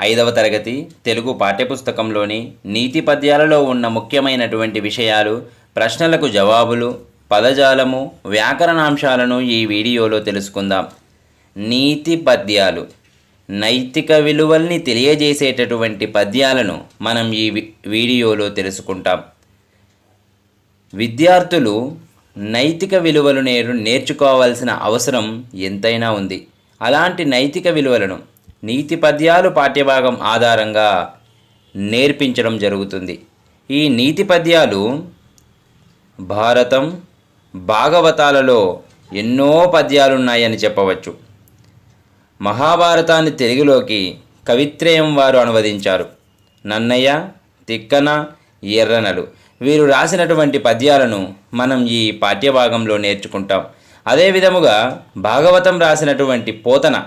ఐదవ తరగతి తెలుగు పాఠ్యపుస్తకంలోని నీతి పద్యాలలో ఉన్న ముఖ్యమైనటువంటి విషయాలు ప్రశ్నలకు జవాబులు పదజాలము వ్యాకరణాంశాలను ఈ వీడియోలో తెలుసుకుందాం. నీతి పద్యాలు. నైతిక విలువల్ని తెలియజేసేటటువంటి పద్యాలను మనం ఈ వీడియోలో తెలుసుకుంటాం. విద్యార్థులు నైతిక విలువలు నేరు నేర్చుకోవాల్సిన అవసరం ఎంతైనా ఉంది. అలాంటి నైతిక విలువలను నీతి పద్యాలు పాఠ్యభాగం ఆధారంగా నేర్పించడం జరుగుతుంది. ఈ నీతి పద్యాలు భారతం భాగవతాలలో ఎన్నో పద్యాలున్నాయని చెప్పవచ్చు. మహాభారతాన్ని తెలుగులోకి కవిత్రయం వారు అనువదించారు. నన్నయ్య తిక్కన ఎర్రనలు. వీరు రాసినటువంటి పద్యాలను మనం ఈ పాఠ్యభాగంలో నేర్చుకుంటాం. అదే విధముగా భాగవతం రాసినటువంటి పోతన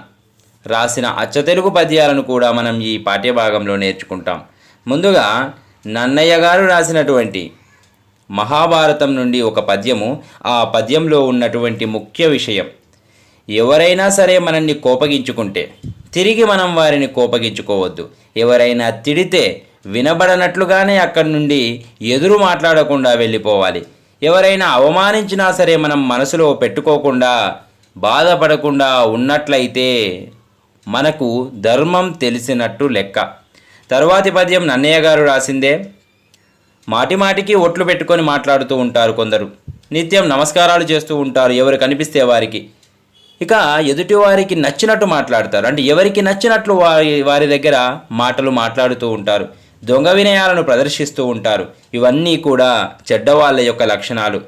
రాసిన అచ్చతెలుగు పద్యాలను కూడా మనం ఈ పాఠ్యభాగంలో నేర్చుకుంటాం. ముందుగా నన్నయ్య గారు రాసినటువంటి మహాభారతం నుండి ఒక పద్యము ఆ పద్యంలో ఉన్నటువంటి ముఖ్య విషయం. ఎవరైనా సరే మనల్ని కోపగించుకుంటే తిరిగి మనం వారిని కోపగించుకోవద్దు. ఎవరైనా తిడితే వినబడనట్లుగానే అక్కడి నుండి ఎదురు మాట్లాడకుండా వెళ్ళిపోవాలి. ఎవరైనా అవమానించినా సరే మనం మనసులో పెట్టుకోకుండా బాధపడకుండా ఉన్నట్లయితే మనకు ధర్మం తెలిసినట్టు లెక్క. తరువాతి పద్యం నన్నయ్య గారు రాసిందే. మాటిమాటికి ఒట్లు పెట్టుకొని మాట్లాడుతూ ఉంటారు కొందరు. నిత్యం నమస్కారాలు చేస్తూ ఉంటారు ఎవరు కనిపిస్తే వారికి. ఇక ఎదుటి వారికి నచ్చినట్టు మాట్లాడతారు. అంటే ఎవరికి నచ్చినట్లు వారి వారి దగ్గర మాటలు మాట్లాడుతూ ఉంటారు. దొంగ వినయాలను ప్రదర్శిస్తూ ఉంటారు. ఇవన్నీ కూడా చెడ్డవాళ్ళ యొక్క లక్షణాలు.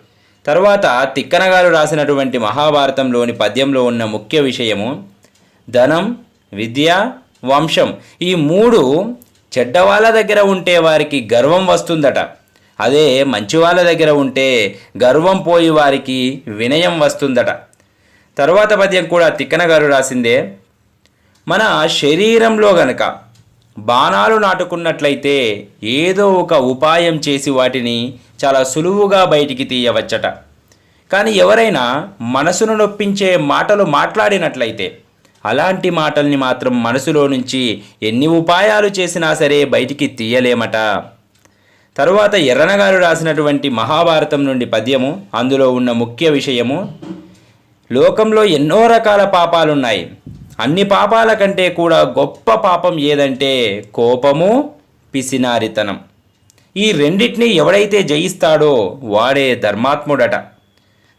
తర్వాత తిక్కన గారు రాసినటువంటి మహాభారతంలోని పద్యంలో ఉన్న ముఖ్య విషయము ధనం విద్య వంశం ఈ మూడు చెడ్డవాళ్ళ దగ్గర ఉంటే వారికి గర్వం వస్తుందట. అదే మంచి వాళ్ళ దగ్గర ఉంటే గర్వం పోయి వారికి వినయం వస్తుందట. తరువాత పద్యం కూడా తిక్కన గారు రాసిందే మన శరీరంలో గనక బాణాలు నాటుకున్నట్లయితే ఏదో ఒక ఉపాయం చేసి వాటిని చాలా సులువుగా బయటికి తీయవచ్చట. కానీ ఎవరైనా మనసును నొప్పించే మాటలు మాట్లాడినట్లయితే అలాంటి మాటల్ని మాత్రం మనసులో నుంచి ఎన్ని ఉపాయాలు చేసినా సరే బయటికి తీయలేమట. తరువాత ఎర్రనగారు రాసినటువంటి మహాభారతం నుండి పద్యము అందులో ఉన్న ముఖ్య విషయము లోకంలో ఎన్నో రకాల పాపాలున్నాయి. అన్ని పాపాల కంటే కూడా గొప్ప పాపం ఏదంటే కోపము పిసినారితనం. ఈ రెండింటిని ఎవడైతే జయిస్తాడో వాడే ధర్మాత్ముడట.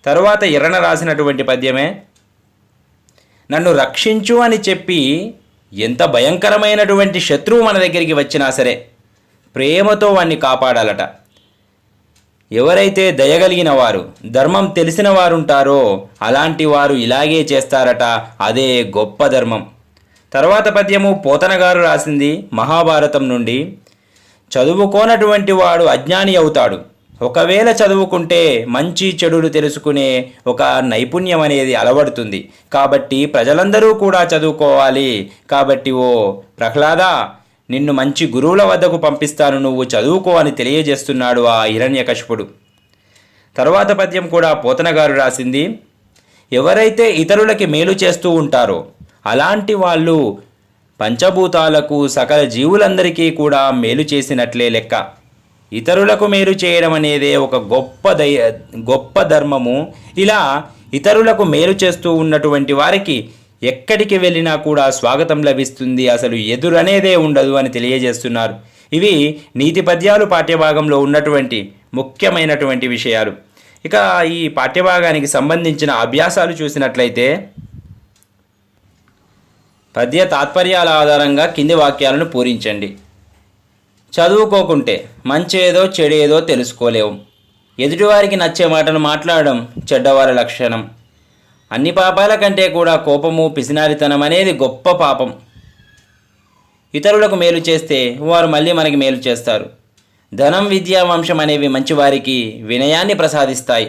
తరువాత ఎర్రన రాసినటువంటి పద్యమే నన్ను రక్షించు అని చెప్పి ఎంత భయంకరమైనటువంటి శత్రువు మన దగ్గరికి వచ్చినా సరే ప్రేమతో వాణ్ణి కాపాడాలట. ఎవరైతే దయగలిగిన వారు ధర్మం తెలిసిన వారు ఉంటారో అలాంటి వారు ఇలాగే చేస్తారట. అదే గొప్ప ధర్మం. తర్వాత పద్యము పోతనగారు రాసింది మహాభారతం నుండి. చదువుకోనటువంటి వాడు అజ్ఞాని అవుతాడు. ఒకవేళ చదువుకుంటే మంచి చెడులు తెలుసుకునే ఒక నైపుణ్యం అనేది అలవడుతుంది. కాబట్టి ప్రజలందరూ కూడా చదువుకోవాలి. కాబట్టి ఓ ప్రహ్లాద నిన్ను మంచి గురువుల వద్దకు పంపిస్తాను. నువ్వు చదువుకో అని తెలియజేస్తున్నాడు ఆ హిరణ్యకశిపుడు. తర్వాత పద్యం కూడా పోతన గారు రాసింది ఎవరైతే ఇతరులకి మేలు చేస్తూ ఉంటారో అలాంటి వాళ్ళు పంచభూతాలకు సకల జీవులందరికీ కూడా మేలు చేసినట్లే లెక్క. ఇతరులకు మేలు చేయడం అనేదే ఒక గొప్ప దయ గొప్ప ధర్మము. ఇలా ఇతరులకు మేలు చేస్తూ ఉన్నటువంటి వారికి ఎక్కడికి వెళ్ళినా కూడా స్వాగతం లభిస్తుంది. అసలు ఎదురనేదే ఉండదు అని తెలియజేస్తున్నారు. ఇవి నీతి పద్యాలు పాఠ్యభాగంలో ఉన్నటువంటి ముఖ్యమైనటువంటి విషయాలు. ఇక ఈ పాఠ్యభాగానికి సంబంధించిన అభ్యాసాలు చూసినట్లయితే పద్య తాత్పర్యాల ఆధారంగా కింది వాక్యాలను పూరించండి. చదువుకోకుంటే మంచేదో చెడేదో తెలుసుకోలేవు. ఎదుటివారికి నచ్చే మాటలు మాట్లాడడం చెడ్డవారి లక్షణం. అన్ని పాపాల కంటే కూడా కోపము పిసినారితనం అనేది గొప్ప పాపం. ఇతరులకు మేలు చేస్తే వారు మళ్ళీ మనకి మేలు చేస్తారు. ధనం విద్యా వంశం అనేవి మంచివారికి వినయాన్ని ప్రసాదిస్తాయి.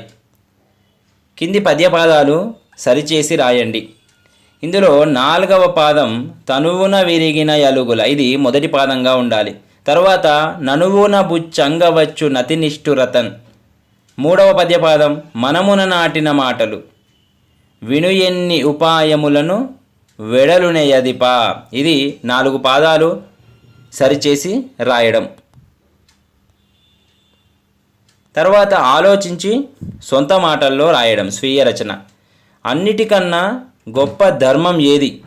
కింది పద్యపాదాలు సరిచేసి రాయండి. ఇందులో నాలుగవ పాదం తనువున విరిగిన యలుగుల ఇది మొదటి పాదంగా ఉండాలి. తర్వాత ననువున బుచ్చంగవచ్చు నతినిష్ఠురతన్. మూడవ పద్యపాదం మనమున నాటిన మాటలు. విను ఎన్ని ఉపాయములను వెడలునేయదిపా ఇది నాలుగు పాదాలు సరిచేసి రాయడం. తర్వాత ఆలోచించి సొంత మాటల్లో రాయడం స్వీయ రచన. అన్నిటికన్నా గొప్ప ధర్మం ఏది?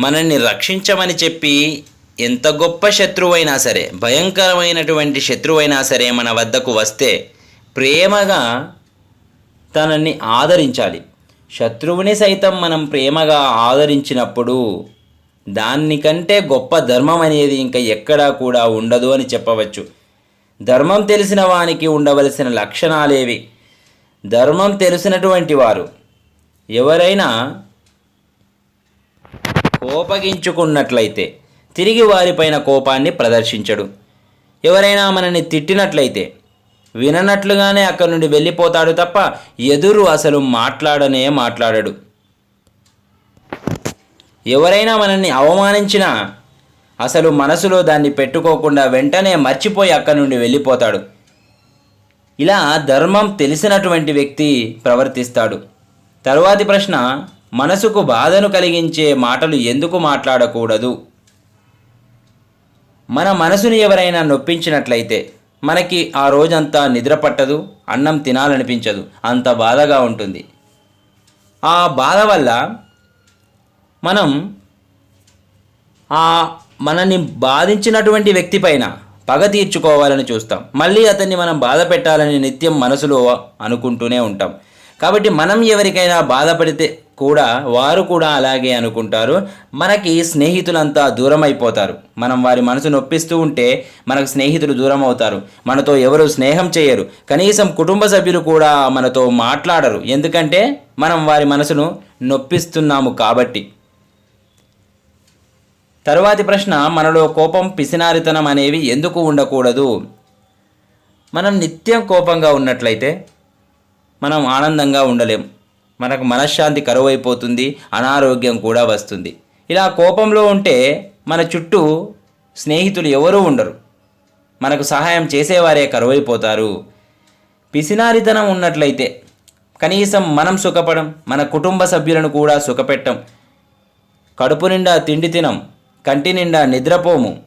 మనల్ని రక్షించమని చెప్పి ఎంత గొప్ప శత్రువైనా సరే భయంకరమైనటువంటి శత్రువైనా సరే మన వద్దకు వస్తే ప్రేమగా తనని ఆదరించాలి. శత్రువుని సైతం మనం ప్రేమగా ఆదరించినప్పుడు దానికంటే గొప్ప ధర్మం అనేది ఇంకా ఎక్కడా కూడా ఉండదు అని చెప్పవచ్చు. ధర్మం తెలిసిన వానికి ఉండవలసిన లక్షణాలేవి? ధర్మం తెలిసినటువంటి వారు ఎవరైనా కోపగించుకున్నట్లయితే తిరిగి వారిపైన కోపాన్ని ప్రదర్శించడు. ఎవరైనా మనని తిట్టినట్లయితే విననట్లుగానే అక్కడి నుండి వెళ్ళిపోతాడు తప్ప ఎదురు అసలు మాట్లాడనే మాట్లాడడు. ఎవరైనా మనల్ని అవమానించినా అసలు మనసులో దాన్ని పెట్టుకోకుండా వెంటనే మర్చిపోయి అక్కడి నుండి వెళ్ళిపోతాడు. ఇలా ధర్మం తెలిసినటువంటి వ్యక్తి ప్రవర్తిస్తాడు. తరువాతి ప్రశ్న మనసుకు బాధను కలిగించే మాటలు ఎందుకు మాట్లాడకూడదు? మన మనసుని ఎవరైనా నొప్పించినట్లయితే మనకి ఆ రోజంతా నిద్ర పట్టదు అన్నం తినాలనిపించదు అంత బాధగా ఉంటుంది. ఆ బాధ వల్ల మనం ఆ మనని బాధించినటువంటి వ్యక్తి పైన పగ తీర్చుకోవాలని చూస్తాం. మళ్ళీ అతన్ని మనం బాధ పెట్టాలని నిత్యం మనసులో అనుకుంటూనే ఉంటాం. కాబట్టి మనం ఎవరికైనా బాధపడితే కూడా వారు కూడా అలాగే అనుకుంటారు. మనకి స్నేహితులంతా దూరం అయిపోతారు మనం వారి మనసు నొప్పిస్తూ ఉంటే మనకు స్నేహితులు దూరం అవుతారు మనతో ఎవరు స్నేహం చేయరు. కనీసం కుటుంబ సభ్యులు కూడా మనతో మాట్లాడరు. ఎందుకంటే మనం వారి మనసును నొప్పిస్తున్నాము కాబట్టి. తరువాతి ప్రశ్న మనలో కోపం పిసినారితనం అనేవి ఎందుకు ఉండకూడదు? మనం నిత్యం కోపంగా ఉన్నట్లయితే మనం ఆనందంగా ఉండలేం. మనకు మనశ్శాంతి కరువైపోతుంది అనారోగ్యం కూడా వస్తుంది. ఇలా కోపంలో ఉంటే మన చుట్టూ స్నేహితులు ఎవరూ ఉండరు. మనకు సహాయం చేసేవారే కరువైపోతారు. పిసినారితనం ఉన్నట్లయితే కనీసం మనం సుఖపడం మన కుటుంబ సభ్యులను కూడా సుఖపెట్టం. కడుపు నిండా తిండి తినం కంటి నిండా నిద్రపోము.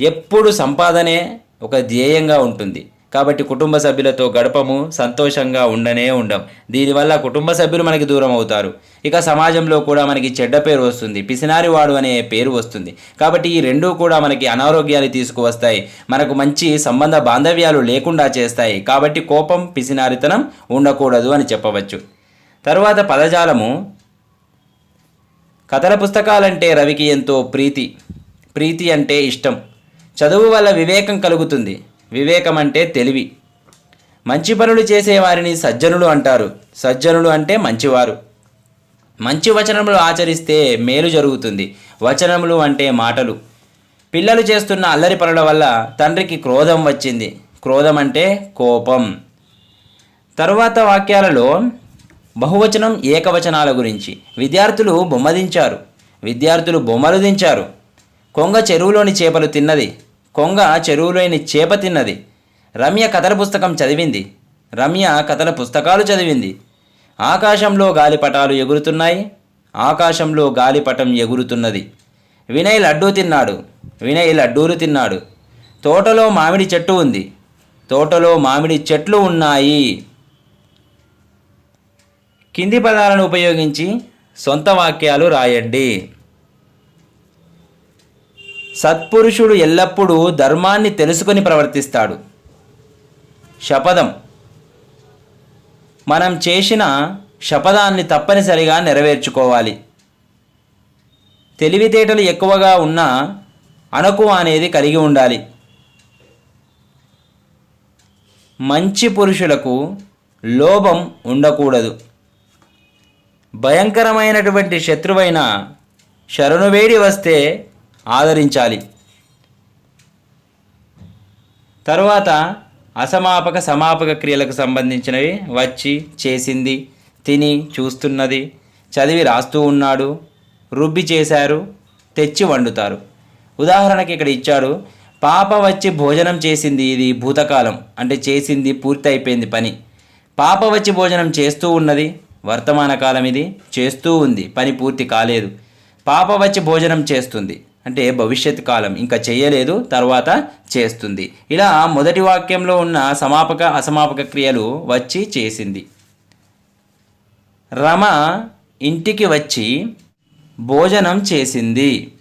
ఎప్పుడు సంపాదనే ఒక ధ్యేయంగా ఉంటుంది. కాబట్టి కుటుంబ సభ్యులతో గడపము సంతోషంగా ఉండనే ఉండం. దీనివల్ల కుటుంబ సభ్యులు మనకి దూరం అవుతారు. ఇక సమాజంలో కూడా మనకి చెడ్డ పేరు వస్తుంది. పిసినారివాడు అనే పేరు వస్తుంది. కాబట్టి ఈ రెండూ కూడా మనకి అనారోగ్యాలు తీసుకువస్తాయి. మనకు మంచి సంబంధ బాంధవ్యాలు లేకుండా చేస్తాయి. కాబట్టి కోపం పిసినారితనం ఉండకూడదు అని చెప్పవచ్చు. తరువాత పదజాలము. కథల పుస్తకాలంటే రవికి ఎంతో ప్రీతి. ప్రీతి అంటే ఇష్టం. చదువు వల్ల వివేకం కలుగుతుంది. వివేకం అంటే తెలివి. మంచి పనులు చేసేవారిని సజ్జనులు అంటారు. సజ్జనులు అంటే మంచివారు. మంచి వచనములు ఆచరిస్తే మేలు జరుగుతుంది. వచనములు అంటే మాటలు. పిల్లలు చేస్తున్న అల్లరి పనుల వల్ల తండ్రికి క్రోధం వచ్చింది. క్రోధం అంటే కోపం. తరువాత వాక్యాలలో బహువచనం ఏకవచనాల గురించి. విద్యార్థులు బొమ్మదించారు. విద్యార్థులు బొమ్మలు దించారు. కొంగ చెరువులోని చేపలు తిన్నది. కొంగ చెరువులోని చేప తిన్నది. రమ్య కథల పుస్తకం చదివింది. రమ్య కథల పుస్తకాలు చదివింది. ఆకాశంలో గాలిపటాలు ఎగురుతున్నాయి. ఆకాశంలో గాలిపటం ఎగురుతున్నది. వినయ్ లడ్డూ తిన్నాడు. వినయ్ లడ్డూలు తిన్నాడు. తోటలో మామిడి చెట్టు ఉంది. తోటలో మామిడి చెట్లు ఉన్నాయి. కింది పదాలను ఉపయోగించి సొంత వాక్యాలు రాయండి. సత్పురుషుడు ఎల్లప్పుడూ ధర్మాన్ని తెలుసుకొని ప్రవర్తిస్తాడు. శపథం. మనం చేసిన శపథాన్ని తప్పనిసరిగా నెరవేర్చుకోవాలి. తెలివితేటలు ఎక్కువగా ఉన్న అణకు అనేది కలిగి ఉండాలి. మంచి పురుషులకు లోభం ఉండకూడదు. భయంకరమైనటువంటి శత్రువైన శరణు వేడి వస్తే ఆదరించాలి. తరువాత అసమాపక సమాపక క్రియలకు సంబంధించినవి వచ్చి చేసింది తిని చూస్తున్నది చదివి రాస్తూ ఉన్నాడు రుబ్బి చేశారు తెచ్చి వండుతారు. ఉదాహరణకి ఇక్కడ ఇచ్చాడు పాప వచ్చి భోజనం చేసింది ఇది భూతకాలం అంటే చేసింది పూర్తి అయిపోయింది పని. పాప వచ్చి భోజనం చేస్తూ ఉన్నది వర్తమాన కాలం ఇది చేస్తూ ఉంది పని పూర్తి కాలేదు. పాప వచ్చి భోజనం చేస్తుంది. అంటే భవిష్యత్ కాలం. ఇంకా చేయలేదు తర్వాత చేస్తుంది. ఇలా మొదటి వాక్యంలో ఉన్న సమాపక అసమాపక క్రియలు వచ్చి చేసింది. రమ ఇంటికి వచ్చి భోజనం చేసింది.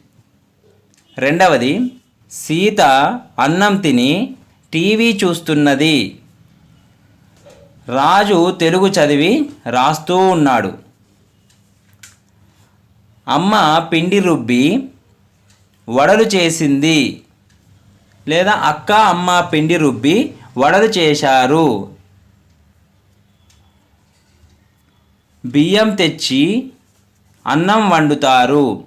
రెండవది సీత అన్నం తిని టీవీ చూస్తున్నది. రాజు తెలుగు చదివి రాస్తూ ఉన్నాడు. అమ్మ పిండి రుబ్బి వడలు చేసింది. లేదా అక్క అమ్మ పిండి రుబ్బి వడలు చేశారు. బియ్యం తెచ్చి అన్నం వండుతారు.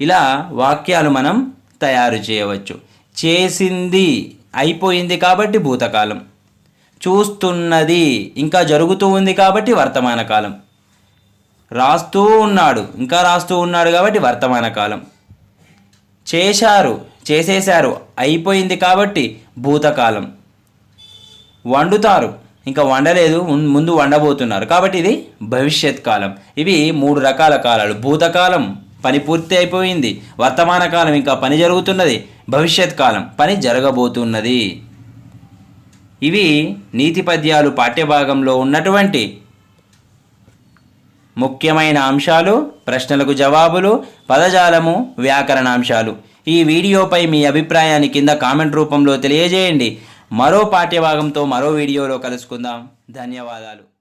ఇలా వాక్యాలు మనం తయారు చేయవచ్చు. చేసింది అయిపోయింది కాబట్టి భూతకాలం. చూస్తున్నది ఇంకా జరుగుతూ ఉంది కాబట్టి వర్తమాన కాలం రాస్తూ ఉన్నాడు ఇంకా రాస్తూ ఉన్నాడు కాబట్టి వర్తమాన కాలం చేశారు చేసేశారు అయిపోయింది కాబట్టి భూతకాలం. వండుతారు. ఇంకా వండలేదు ముందు వండబోతున్నారు. కాబట్టి ఇది భవిష్యత్ కాలం. ఇవి మూడు రకాల కాలాలు. భూతకాలం పని పూర్తి అయిపోయింది. వర్తమాన కాలం ఇంకా పని జరుగుతున్నది. భవిష్యత్ కాలం పని జరగబోతున్నది. ఇవి నీతి పద్యాలు పాఠ్యభాగంలో ఉన్నటువంటి ముఖ్యమైన అంశాలు ప్రశ్నలకు జవాబులు పదజాలము వ్యాకరణాంశాలు. ఈ వీడియోపై మీ అభిప్రాయాన్ని కింద కామెంట్ రూపంలో తెలియజేయండి. మరో పాఠ్యభాగంతో మరో వీడియోలో కలుసుకుందాం. ధన్యవాదాలు.